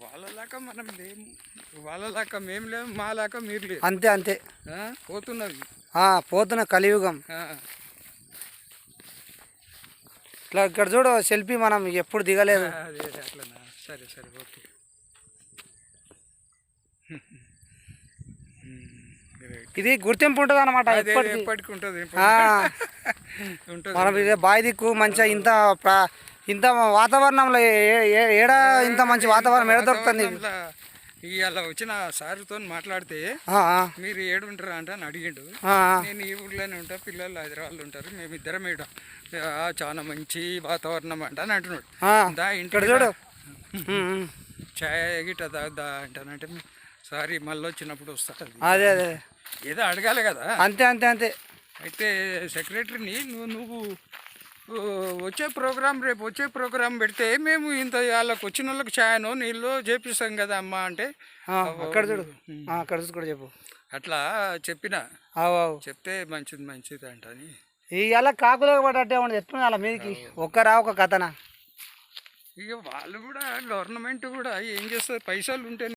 వాళ్ళలాగా మనం లేము వాళ్ళలాగా మేము లేము మాలాగా మీరు లేరు. అంతే అంతే? పోతున్నది ఆ, పోతున్న కలియుగం. ఇట్లా ఇక్కడ చూడు సెల్ఫీ మనం ఎప్పుడు దిగలేదు అట్లనా? సరే సరే ఓకే. ఇది గుర్తింపు ఉంటుంది అనమాట ఎప్పటికీ. ఉంటుంది మనం ఇదే బావి దిక్కు మంచిగా ఇంత ఇంత వాతావరణంలో ఏడ ఇంత మంచి వాతావరణం ఏడ దొరుకుతుంది? ఇవాళ వచ్చిన సార్తో మాట్లాడితే మీరు ఏడుంటారా అంటే అని అడిగిండు. నేను ఈ ఊర్లోనే ఉంటా పిల్లలు హైదరాబాద్లో ఉంటారు మేము ఇద్దరం ఆ, చాలా మంచి వాతావరణం అంట అని అంటున్నాడు. దా ఇంటికి చూడు. ఛాయ్ గిట్ట తాగుదా అంటానంటే సారీ మళ్ళీ వచ్చినప్పుడు వస్తుంది అదే అదే. ఏదో అడగాలి కదా. అంతే అంతే అంతే. అయితే సెక్రటరీని నువ్వు నువ్వు వచ్చే ప్రోగ్రాం రేపు వచ్చే ప్రోగ్రాం పెడితే మేము ఇంత వాళ్ళకి వచ్చిన వాళ్ళకి ఛాయను నీళ్ళు చేపిస్తాం కదా అమ్మా అంటే. అక్కడ చూడు. అక్కడ చూసి కూడా చెప్పు. అట్లా చెప్పిన. చెప్తే మంచిది మంచిది అంటని. ఇవాళ కాకులేక పడ్డట్టే ఎట్లుంది అలా మీదకి. ఒక్కరా ఒక కథనా? ఇక వాళ్ళు కూడా గవర్నమెంట్ కూడా ఏం చేస్తుంది? పైసలు ఉంటే